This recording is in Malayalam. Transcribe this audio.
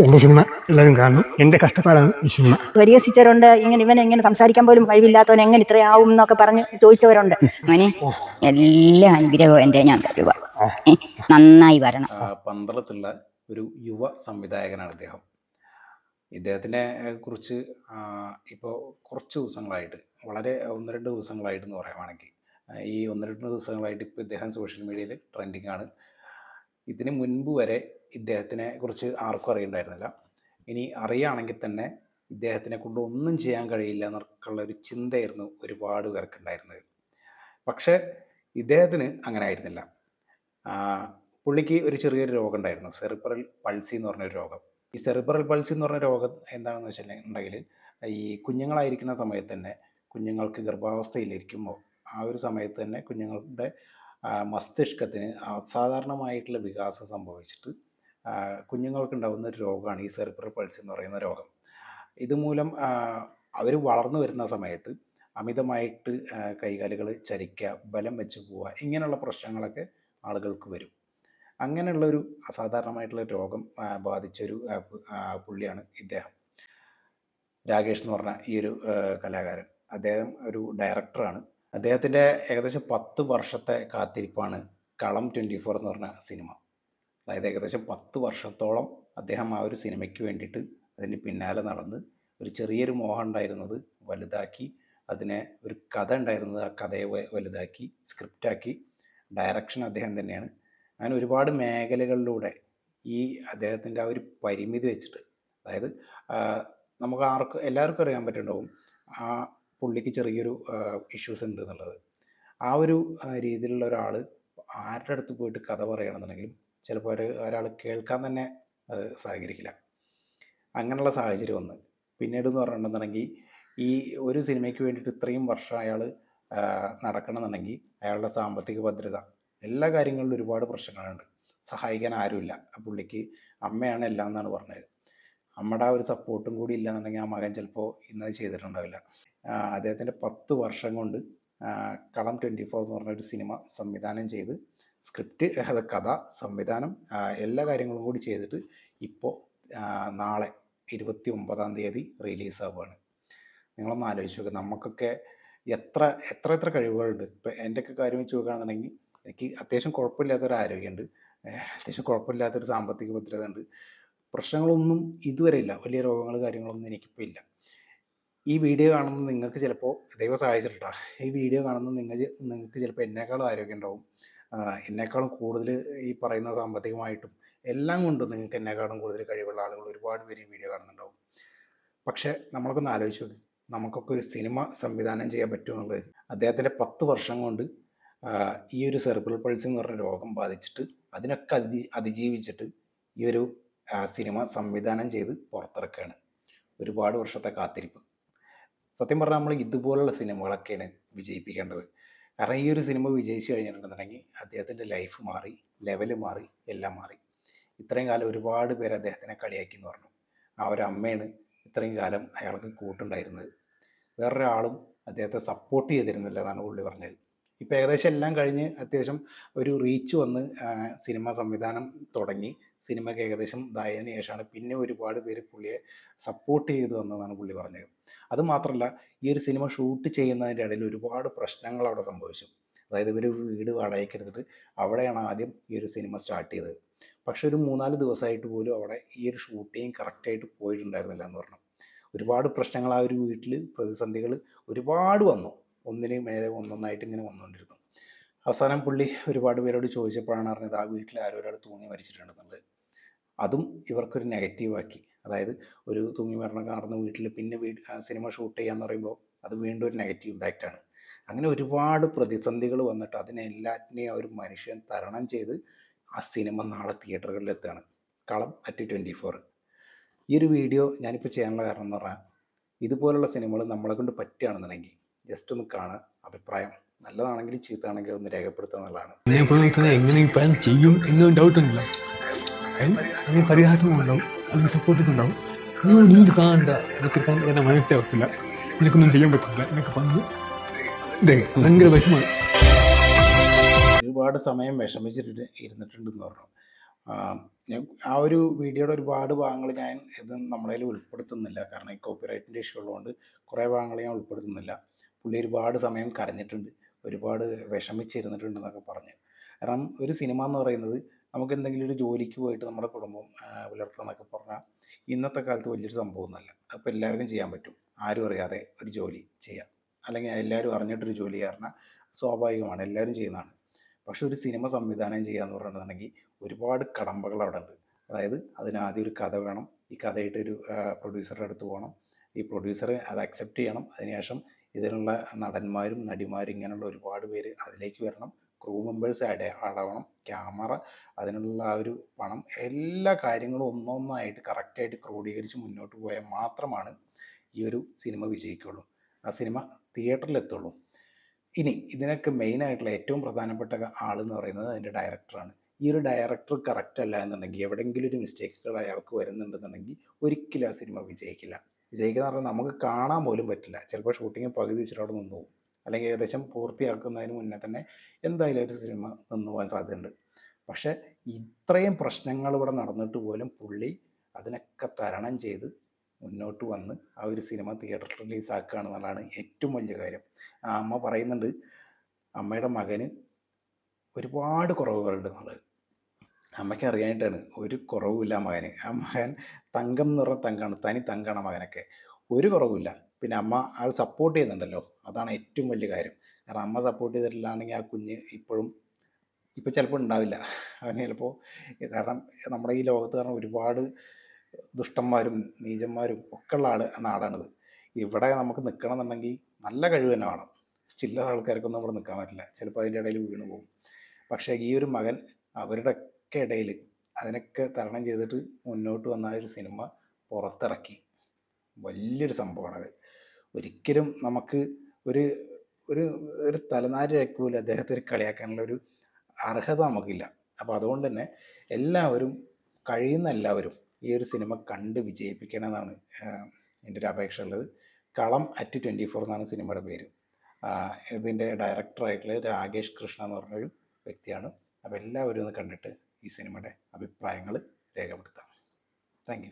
എന്റെ സിനിമ എല്ലാവരും കാണും എന്റെ കഷ്ടപ്പാടാണ് ഈ സിനിമ. പരിഹസിച്ചവരുണ്ട് ഇങ്ങനെ ഇവൻ എങ്ങനെ സംസാരിക്കാൻ പോലും കഴിവില്ലാത്തവൻ എങ്ങനെ ഇത്രയാവും എന്നൊക്കെ പറഞ്ഞ് ചോദിച്ചവരുണ്ട്. മോനെ എല്ലാ അനുഗ്രഹവും എന്റെ ഞാൻ തരുക നന്നായി വരണം. പന്തളത്തുള്ള ഒരു യുവ സംവിധായകനാണ് അദ്ദേഹം ഇദ്ദേഹത്തിനെ കുറിച്ച് ഇപ്പോൾ കുറച്ച് ദിവസങ്ങളായിട്ട് വളരെ ഒന്ന് രണ്ട് ദിവസങ്ങളായിട്ട് എന്ന് പറയുവാണെങ്കിൽ ഈ ഒന്ന് രണ്ട് ദിവസങ്ങളായിട്ട് ഇപ്പോൾ ഇദ്ദേഹം സോഷ്യൽ മീഡിയയിൽ ട്രെൻഡിങ് ആണ് ഇതിന് മുൻപ് വരെ ഇദ്ദേഹത്തിനെ കുറിച്ച് ആർക്കും അറിയണ്ടായിരുന്നില്ല. ഇനി അറിയുകയാണെങ്കിൽ തന്നെ ഇദ്ദേഹത്തിനെ കൊണ്ട് ഒന്നും ചെയ്യാൻ കഴിയില്ല എന്നൊക്കെയുള്ള ഒരു ചിന്തയായിരുന്നു ഒരുപാട് പേർക്കുണ്ടായിരുന്നത് പക്ഷേ ഇദ്ദേഹത്തിന് അങ്ങനെ ആയിരുന്നില്ല. പുള്ളിക്ക് ഒരു ചെറിയൊരു രോഗം ഉണ്ടായിരുന്നു. സെറിബ്രൽ പൾസി എന്ന് പറഞ്ഞൊരു രോഗം. ഈ സെറിബ്രൽ പൾസി എന്ന് പറഞ്ഞ രോഗം എന്താണെന്ന് വെച്ചിട്ടുണ്ടെങ്കിൽ ഈ കുഞ്ഞുങ്ങളായിരിക്കുന്ന സമയത്ത് തന്നെ കുഞ്ഞുങ്ങൾക്ക് ഗർഭാവസ്ഥയിലിരിക്കുമ്പോൾ ആ ഒരു സമയത്ത് തന്നെ കുഞ്ഞുങ്ങളുടെ മസ്തിഷ്കത്തിന് അസാധാരണമായിട്ടുള്ള വികാസം സംഭവിച്ചിട്ട് കുഞ്ഞുങ്ങൾക്കുണ്ടാകുന്ന ഒരു രോഗമാണ് ഈ സെറിബ്രൽ പൾസി എന്ന് പറയുന്ന രോഗം. ഇതുമൂലം അവർ വളർന്നു വരുന്ന സമയത്ത് അമിതമായിട്ട് കൈകാലുകൾ ചരിക്കുക ബലം വെച്ച് പോവുക ഇങ്ങനെയുള്ള പ്രശ്നങ്ങളൊക്കെ ആളുകൾക്ക് വരും. അങ്ങനെയുള്ളൊരു അസാധാരണമായിട്ടുള്ള രോഗം ബാധിച്ചൊരു പുള്ളിയാണ് ഇദ്ദേഹം. രാകേഷ് എന്ന് പറഞ്ഞ ഈ ഒരു കലാകാരൻ. അദ്ദേഹം ഒരു ഡയറക്ടറാണ്. അദ്ദേഹത്തിന്റെ ഏകദേശം പത്ത് വർഷത്തെ കാത്തിരിപ്പാണ് കളം ട്വന്റി ഫോർ എന്ന് പറഞ്ഞ സിനിമ. അതായത് ഏകദേശം പത്ത് വർഷത്തോളം അദ്ദേഹം ആ ഒരു സിനിമയ്ക്ക് വേണ്ടിയിട്ട് അതിന് പിന്നാലെ നടന്ന് ഒരു ചെറിയൊരു മോഹം ഉണ്ടായിരുന്നത് വലുതാക്കി അതിനെ ഒരു കഥ ഉണ്ടായിരുന്നത് ആ കഥയെ വലുതാക്കി സ്ക്രിപ്റ്റാക്കി ഡയറക്ഷൻ അദ്ദേഹം തന്നെയാണ്. അങ്ങനെ ഒരുപാട് മേഖലകളിലൂടെ ഈ അദ്ദേഹത്തിന്റെ ആ ഒരു പരിമിതി വെച്ചിട്ട് അതായത് നമുക്ക് ആർക്കും എല്ലാവർക്കും അറിയാൻ പറ്റുന്നുണ്ടാവും ആ പുള്ളിക്ക് ചെറിയൊരു ഇഷ്യൂസ് ഉണ്ട് എന്നുള്ളത്. ആ ഒരു രീതിയിലുള്ള ഒരാൾ ആരുടെ അടുത്ത് പോയിട്ട് കഥ പറയണമെന്നുണ്ടെങ്കിലും ചിലപ്പോൾ ഒരു ഒരാൾ കേൾക്കാൻ തന്നെ അത് സഹകരിക്കില്ല. അങ്ങനെയുള്ള സാഹചര്യം ഒന്ന് പിന്നീട് എന്ന് പറഞ്ഞിട്ടുണ്ടെന്നുണ്ടെങ്കിൽ ഈ ഒരു സിനിമയ്ക്ക് വേണ്ടിയിട്ട് ഇത്രയും വർഷം അയാൾ നടക്കണമെന്നുണ്ടെങ്കിൽ അയാളുടെ സാമ്പത്തിക ഭദ്രത എല്ലാ കാര്യങ്ങളിലും ഒരുപാട് പ്രശ്നങ്ങളുണ്ട്. സഹായിക്കാൻ ആരുമില്ല. പുള്ളിക്ക് അമ്മയാണ് എല്ലാം എന്നാണ് പറഞ്ഞത്. അമ്മയുടെ ആ ഒരു സപ്പോർട്ടും കൂടി ഇല്ലാന്നുണ്ടെങ്കിൽ ആ മകൻ ചിലപ്പോൾ ഇന്നത് ചെയ്തിട്ടുണ്ടാവില്ല. അദ്ദേഹത്തിന്റെ പത്ത് വർഷം കൊണ്ട് കളം ട്വന്റി ഫോർ എന്ന് പറഞ്ഞൊരു സിനിമ സംവിധാനം ചെയ്ത് സ്ക്രിപ്റ്റ് അത് കഥ സംവിധാനം എല്ലാ കാര്യങ്ങളും കൂടി ചെയ്തിട്ട് ഇപ്പോൾ നാളെ ഇരുപത്തി ഒമ്പതാം തീയതി റിലീസാവുകയാണ്. നിങ്ങളൊന്ന് ആലോചിച്ച് നോക്കുക നമുക്കൊക്കെ എത്ര എത്ര എത്ര കഴിവുകളുണ്ട്. ഇപ്പം എന്റെയൊക്കെ കാര്യം വെച്ച് നോക്കുകയാണെന്നുണ്ടെങ്കിൽ എനിക്ക് അത്യാവശ്യം കുഴപ്പമില്ലാത്തൊരു ആരോഗ്യമുണ്ട്. അത്യാവശ്യം കുഴപ്പമില്ലാത്തൊരു സാമ്പത്തിക ഭദ്രത ഉണ്ട്. പ്രശ്നങ്ങളൊന്നും ഇതുവരെ ഇല്ല. വലിയ രോഗങ്ങൾ കാര്യങ്ങളൊന്നും എനിക്കിപ്പോൾ ഇല്ല. ഈ വീഡിയോ കാണുന്ന നിങ്ങൾക്ക് ചിലപ്പോൾ ദൈവം സഹായിച്ചിട്ടാ ഈ വീഡിയോ കാണുന്ന നിങ്ങൾ നിങ്ങൾക്ക് ചിലപ്പോൾ എന്നേക്കാളും ആരോഗ്യം ഉണ്ടാവും. എന്നെക്കാളും കൂടുതൽ ഈ പറയുന്ന സാമ്പത്തികമായിട്ടും എല്ലാം കൊണ്ടും നിങ്ങൾക്ക് എന്നെക്കാളും കൂടുതൽ കഴിവുള്ള ആളുകൾ ഒരുപാട് പേര് ഈ വീഡിയോ കാണുന്നുണ്ടാവും. പക്ഷേ നമ്മളൊക്കെ ആലോചിച്ച് ആലോചിച്ചു നമുക്കൊക്കെ ഒരു സിനിമ സംവിധാനം ചെയ്യാൻ പറ്റുമെന്നുള്ളത് അദ്ദേഹത്തിന്റെ പത്ത് വർഷം കൊണ്ട് ഈ ഒരു സെർബിൾ പൾസ് എന്ന് പറഞ്ഞ രോഗം ബാധിച്ചിട്ട് അതിനൊക്കെ അതി അതിജീവിച്ചിട്ട് ഈ ഒരു സിനിമ സംവിധാനം ചെയ്ത് പുറത്തിറക്കുകയാണ്. ഒരുപാട് വർഷത്തെ കാത്തിരിപ്പ്. സത്യം പറഞ്ഞാൽ നമ്മൾ ഇതുപോലുള്ള സിനിമകളൊക്കെയാണ് വിജയിപ്പിക്കേണ്ടത്. കാരണം ഈ ഒരു സിനിമ വിജയിച്ചു കഴിഞ്ഞിട്ടുണ്ടെന്നുണ്ടെങ്കിൽ അദ്ദേഹത്തിന്റെ ലൈഫ് മാറി ലെവൽ മാറി എല്ലാം മാറി. ഇത്രയും കാലം ഒരുപാട് പേര് അദ്ദേഹത്തിനെ കളിയാക്കി എന്ന് പറഞ്ഞു. ആ ഒരു അമ്മയാണ് ഇത്രയും കാലം അയാൾക്ക് കൂട്ടുണ്ടായിരുന്നത്. വേറൊരാളും അദ്ദേഹത്തെ സപ്പോർട്ട് ചെയ്തിരുന്നില്ല എന്നാണ് പുള്ളി പറഞ്ഞത്. ഇപ്പോൾ ഏകദേശം എല്ലാം കഴിഞ്ഞ് അത്യാവശ്യം ഒരു റീച്ച് വന്ന് സിനിമ സംവിധാനം തുടങ്ങി. സിനിമയ്ക്ക് ഏകദേശം ഇതായതിനു ശേഷമാണ് പിന്നെ ഒരുപാട് പേര് പുള്ളിയെ സപ്പോർട്ട് ചെയ്തു വന്നതാണ് പുള്ളി പറഞ്ഞത്. അതുമാത്രമല്ല ഈ ഒരു സിനിമ ഷൂട്ട് ചെയ്യുന്നതിന്റെ ഇടയിൽ ഒരുപാട് പ്രശ്നങ്ങൾ അവിടെ സംഭവിച്ചു. അതായത് ഇവർ വീട് വാടകയ്ക്ക് എടുത്തിട്ട് അവിടെയാണ് ആദ്യം ഈ ഒരു സിനിമ സ്റ്റാർട്ട് ചെയ്തത്. പക്ഷെ ഒരു മൂന്നാൽ ദിവസമായിട്ട് പോലും അവിടെ ഈ ഒരു ഷൂട്ടിങ് കറക്റ്റായിട്ട് പോയിട്ടുണ്ടായിരുന്നില്ല എന്ന് പറഞ്ഞു. ഒരുപാട് പ്രശ്നങ്ങൾ ആ ഒരു വീട്ടിൽ പ്രതിസന്ധികൾ ഒരുപാട് വന്നു. ഒന്നിന് മേലെ ഒന്നൊന്നായിട്ട് ഇങ്ങനെ വന്നുകൊണ്ടിരുന്നു. അവസാനം പുള്ളി ഒരുപാട് പേരോട് ചോദിച്ചപ്പോഴാണ് അറിഞ്ഞത് ആ വീട്ടിൽ ആരോ ഒരാൾ തൂങ്ങി മരിച്ചിട്ടുണ്ടെന്നുള്ളത്. അതും ഇവർക്കൊരു നെഗറ്റീവാക്കി അതായത് ഒരു തൂങ്ങി മരണം കാണുന്ന വീട്ടിൽ പിന്നെ വീട് സിനിമ ഷൂട്ട് ചെയ്യാന്ന് പറയുമ്പോൾ അത് വീണ്ടും ഒരു നെഗറ്റീവ് ഇമ്പാക്റ്റാണ് അങ്ങനെ ഒരുപാട് പ്രതിസന്ധികൾ വന്നിട്ട് അതിനെല്ലാറ്റിനെയും ഒരു മനുഷ്യൻ തരണം ചെയ്ത് ആ സിനിമ നാളെ തിയേറ്ററുകളിൽ എത്തുകയാണ് കളം അറ്റ് ട്വന്റി ഫോർ ഈ ഒരു വീഡിയോ ഞാനിപ്പോൾ ചെയ്യാനുള്ള കാരണം എന്ന് പറഞ്ഞാൽ ഇതുപോലുള്ള സിനിമകൾ നമ്മളെ കൊണ്ട് പറ്റുകയാണെന്നുണ്ടെങ്കിൽ ജസ്റ്റ് ഒന്ന് കാണുക അഭിപ്രായം നല്ലതാണെങ്കിലും ചീത്തയാണെങ്കിലും ഒന്ന് രേഖപ്പെടുത്തുക എന്നുള്ളതാണ്. എന്നെ എങ്ങനെ ചെയ്യും എന്നൊരു ഡൗട്ട് അതിന് പരിഹാസമുണ്ടാവും. അതിന് സപ്പോർട്ടൊക്കെ ഉണ്ടാവും നീ കാണണ്ട. എനിക്ക് എന്നെ മനസ്സിലെ പറ്റില്ല എനിക്കൊന്നും ചെയ്യാൻ പറ്റില്ല എന്നൊക്കെ പറഞ്ഞു ഇതേ ഭയങ്കര വിഷമാണ് ഒരുപാട് സമയം വിഷമിച്ചിട്ട് ഇരുന്നിട്ടുണ്ടെന്ന് പറഞ്ഞു. ആ ഒരു വീഡിയോയുടെ ഒരുപാട് ഭാഗങ്ങൾ ഞാൻ ഇത് നമ്മളതിൽ ഉൾപ്പെടുത്തുന്നില്ല. കാരണം ഈ കോപ്പിറൈറ്റിന്റെ ഇഷ്യൂ ഉള്ളതുകൊണ്ട് കുറേ ഭാഗങ്ങൾ ഞാൻ ഉൾപ്പെടുത്തുന്നില്ല. പുള്ളി ഒരുപാട് സമയം കരഞ്ഞിട്ടുണ്ട്. ഒരുപാട് വിഷമിച്ചിരുന്നിട്ടുണ്ടെന്നൊക്കെ പറഞ്ഞു. കാരണം ഒരു സിനിമ എന്ന് പറയുന്നത് നമുക്ക് എന്തെങ്കിലും ഒരു ജോലിക്ക് പോയിട്ട് നമ്മുടെ കുടുംബം പുലർത്തുക എന്നൊക്കെ പറഞ്ഞാൽ ഇന്നത്തെ കാലത്ത് വലിയൊരു സംഭവമൊന്നുമല്ല. അപ്പോൾ എല്ലാവർക്കും ചെയ്യാൻ പറ്റും. ആരും അറിയാതെ ഒരു ജോലി ചെയ്യാം. അല്ലെങ്കിൽ എല്ലാവരും അറിഞ്ഞിട്ടൊരു ജോലി പറഞ്ഞാൽ സ്വാഭാവികമാണ്. എല്ലാവരും ചെയ്യുന്നതാണ്. പക്ഷെ ഒരു സിനിമ സംവിധാനം ചെയ്യുക എന്ന് പറഞ്ഞിട്ടുണ്ടെങ്കിൽ ഒരുപാട് കടമ്പകൾ അവിടെ ഉണ്ട്. അതായത് അതിനാദ്യം ഒരു കഥ വേണം. ഈ കഥയായിട്ട് ഒരു പ്രൊഡ്യൂസറുടെ അടുത്ത് പോകണം. ഈ പ്രൊഡ്യൂസർ അത് അക്സെപ്റ്റ് ചെയ്യണം. അതിനുശേഷം ഇതിനുള്ള നടന്മാരും നടിമാരും ഇങ്ങനെയുള്ള ഒരുപാട് പേര് അതിലേക്ക് വരണം. ക്രൂ മെമ്പേഴ്സ് ആഡ് ക്യാമറ അതിനുള്ള ആ ഒരു പണം എല്ലാ കാര്യങ്ങളും ഒന്നൊന്നായിട്ട് കറക്റ്റായിട്ട് ക്രോഡീകരിച്ച് മുന്നോട്ട് പോയാൽ മാത്രമാണ് ഈ ഒരു സിനിമ വിജയിക്കുള്ളൂ. ആ സിനിമ തിയേറ്ററിലെത്തുള്ളൂ ഇനി ഇതിനൊക്കെ മെയിനായിട്ടുള്ള ഏറ്റവും പ്രധാനപ്പെട്ട ആളെന്ന് പറയുന്നത് അതിന്റെ ഡയറക്ടറാണ് ഈ ഒരു ഡയറക്ടർ കറക്റ്റ് അല്ല എന്നുണ്ടെങ്കിൽ എവിടെയെങ്കിലും ഒരു മിസ്റ്റേക്കുകൾ അയാൾക്ക് വരുന്നുണ്ടെന്നുണ്ടെങ്കിൽ ഒരിക്കലും ആ സിനിമ വിജയിക്കില്ല. വിജയിക്കുക എന്ന് പറഞ്ഞാൽ നമുക്ക് കാണാൻ പോലും പറ്റില്ല. ചിലപ്പോൾ ഷൂട്ടിങ് പകുതി വെച്ചിട്ട് അവിടെ നിന്ന് പോകും. അല്ലെങ്കിൽ ഏകദേശം പൂർത്തിയാക്കുന്നതിന് മുന്നേ തന്നെ എന്തായാലും ഒരു സിനിമ നിന്ന് പോകാൻ സാധ്യതയുണ്ട്. പക്ഷേ ഇത്രയും പ്രശ്നങ്ങൾ ഇവിടെ നടന്നിട്ട് പോലും പുള്ളി അതിനൊക്കെ തരണം ചെയ്ത് മുന്നോട്ട് വന്ന് ആ ഒരു സിനിമ തിയേറ്ററിൽ റിലീസ് എന്നുള്ളതാണ് ഏറ്റവും വലിയ കാര്യം. ആ അമ്മ പറയുന്നുണ്ട് അമ്മയുടെ മകന് ഒരുപാട് കുറവുകളുണ്ട് എന്നുള്ളത് അമ്മയ്ക്ക് അറിയാനായിട്ടാണ്. ഒരു കുറവുമില്ല മകന്. ആ മകൻ തങ്കം നിറ തങ്കാണ് തനി തങ്കാണ് മകനൊക്കെ. ഒരു കുറവുമില്ല. പിന്നെ അമ്മ ആൾ സപ്പോർട്ട് ചെയ്യുന്നുണ്ടല്ലോ. അതാണ് ഏറ്റവും വലിയ കാര്യം. കാരണം അമ്മ സപ്പോർട്ട് ചെയ്തിട്ടില്ലാണെങ്കിൽ ആ കുഞ്ഞ് ഇപ്പോഴും ഇപ്പോൾ ചിലപ്പോൾ ഉണ്ടാവില്ല. അവന് ചിലപ്പോൾ കാരണം നമ്മുടെ ഈ ലോകത്ത് കാരണം ഒരുപാട് ദുഷ്ടന്മാരും നീചന്മാരും ഒക്കെ ഉള്ള ആൾ നാടാണിത്. ഇവിടെ നമുക്ക് നിൽക്കണം എന്നുണ്ടെങ്കിൽ നല്ല കഴിവ് തന്നെ വേണം. ചില്ലറ ആൾക്കാർക്കൊന്നും ഇവിടെ നിൽക്കാൻ പറ്റില്ല. ചിലപ്പോൾ അതിന്റെ ഇടയിൽ വീണ് പോകും. പക്ഷേ ഈ ഒരു മകൻ അവരുടെ ഒക്കെ ഇടയിൽ അതിനൊക്കെ തരണം ചെയ്തിട്ട് മുന്നോട്ട് വന്ന ഒരു സിനിമ പുറത്തിറക്കി. വലിയൊരു സംഭവമാണത്. ഒരിക്കലും നമുക്ക് ഒരു ഒരു ഒരു തലനാരി പോലും അദ്ദേഹത്തെ ഒരു കളിയാക്കാനുള്ള ഒരു അർഹത നമുക്കില്ല. അപ്പോൾ അതുകൊണ്ട് തന്നെ എല്ലാവരും കഴിയുന്ന എല്ലാവരും ഈ ഒരു സിനിമ കണ്ട് വിജയിപ്പിക്കണമെന്നാണ് എന്റെ ഒരു അപേക്ഷ ഉള്ളത്. കളം അറ്റ് ട്വന്റി ഫോർ എന്നാണ് സിനിമയുടെ പേര്. ഇതിന്റെ ഡയറക്ടറായിട്ടുള്ള രാകേഷ് കൃഷ്ണ എന്ന് പറഞ്ഞൊരു വ്യക്തിയാണ്. അപ്പോൾ എല്ലാവരും ഒന്ന് കണ്ടിട്ട് ഈ സിനിമയുടെ അഭിപ്രായങ്ങൾ രേഖപ്പെടുത്താം. താങ്ക്